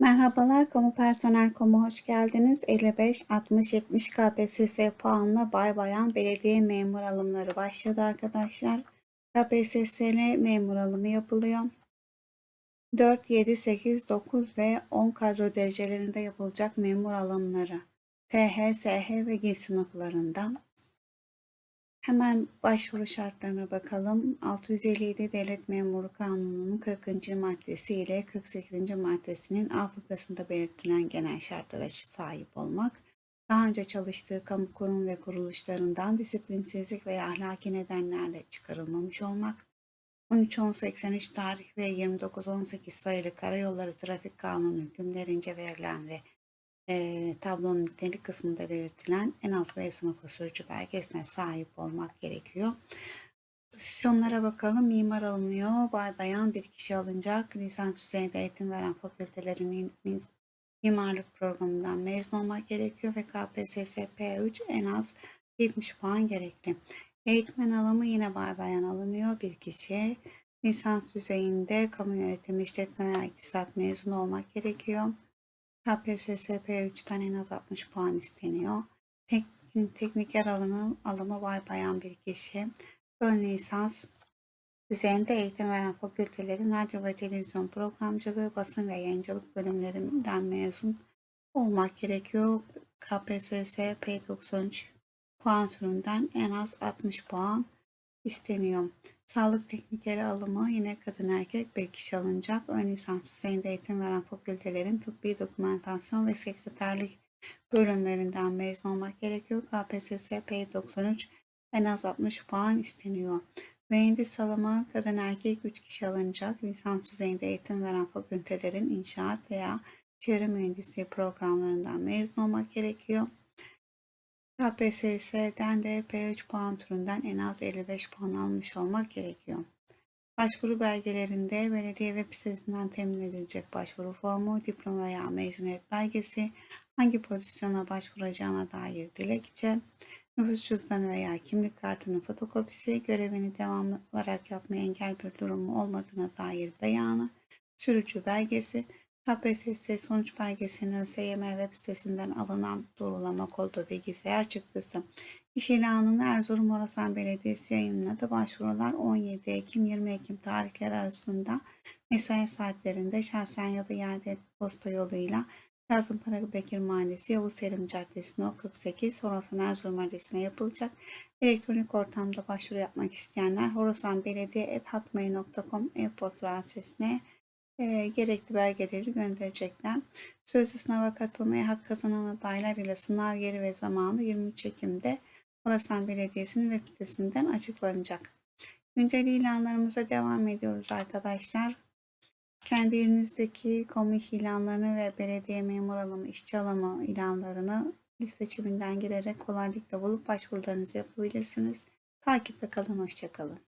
Merhabalar, Kamu Personel Kamu hoş geldiniz. 55, 60, 70 KPSS puanla bay bayan belediye memur alımları başladı arkadaşlar. KPSS'li memur alımı yapılıyor. 4, 7, 8, 9 ve 10 kadro derecelerinde yapılacak memur alımları. TH, SH ve G sınıflarından. Hemen başvuru şartlarına bakalım. 657 Devlet Memuru Kanunu'nun 40. maddesi ile 48. maddesinin A fıkrasında belirtilen genel şartlara sahip olmak, daha önce çalıştığı kamu kurum ve kuruluşlarından disiplinsizlik veya ahlaki nedenlerle çıkarılmamış olmak, 13.10.83 tarih ve 29.18 sayılı Karayolları Trafik Kanunu hükümlerince verilen ve e, tablonun nitelik kısmında belirtilen en az B sınıfı sürücü belgesine sahip olmak gerekiyor. Pozisyonlara bakalım. Mimar alınıyor. Bay bayan bir kişi alınacak. Lisans düzeyinde eğitim veren fakültelerin mimarlık programından mezun olmak gerekiyor ve KPSS P3 en az 70 puan gerekli. Eğitmen alımı yine bay bayan alınıyor. Bir kişi lisans düzeyinde kamu yönetimi, işletme veya iktisat mezunu olmak gerekiyor. KPSS P3'ten en az 60 puan isteniyor. Tek, tekniker alımı, alımı var bayan bir kişi. Ön lisans düzeyinde eğitim veren fakültelerin radyo ve televizyon programcılığı, basın ve yayıncılık bölümlerinden mezun olmak gerekiyor. KPSS P93 puan türünden en az 60 puan isteniyor. Sağlık teknikeri alımı yine kadın erkek bir kişi alınacak. Ön lisans düzeyinde eğitim veren fakültelerin tıbbi dokumentasyon ve sekreterlik bölümlerinden mezun olmak gerekiyor. KPSS P93 en az 60 puan isteniyor. Mühendis alımı kadın erkek 3 kişi alınacak. Lisans düzeyinde eğitim veren fakültelerin inşaat veya çevre mühendisliği programlarından mezun olmak gerekiyor. KPSS'den de P3 puan türünden en az 55 puan almış olmak gerekiyor. Başvuru belgelerinde belediye web sitesinden temin edilecek başvuru formu, diploma veya mezuniyet belgesi, hangi pozisyona başvuracağına dair dilekçe, nüfus cüzdanı veya kimlik kartının fotokopisi, görevini devamlı olarak yapmaya engel bir durumu olmadığına dair beyanı, sürücü belgesi, KPSS sonuç belgesinin ÖSYM web sitesinden alınan doğrulama kodu bilgisayar çıktısı. İş ilanını Erzurum Orasan Belediyesi yayınladı. Başvurular 17 Ekim 20 Ekim tarihleri arasında mesai saatlerinde şahsen ya da iade posta yoluyla Kazım Bekir Mahallesi Yavuz Selim Caddesi No 48 Horasan Erzurum adresine yapılacak. Elektronik ortamda başvuru yapmak isteyenler Horasan Belediye e-posta adresine e, gerekli belgeleri gönderecekler. Sözlü sınava katılmaya hak kazanan adaylar ile sınav yeri ve zamanı 23 Ekim'de Orasan Belediyesi'nin web sitesinden açıklanacak. Güncel ilanlarımıza devam ediyoruz arkadaşlar. Kendi yerinizdeki komik ilanlarını ve belediye memur alımı, işçi alımı ilanlarını liste seçiminden girerek kolaylıkla bulup başvurularınızı yapabilirsiniz. Takipte kalın, hoşçakalın.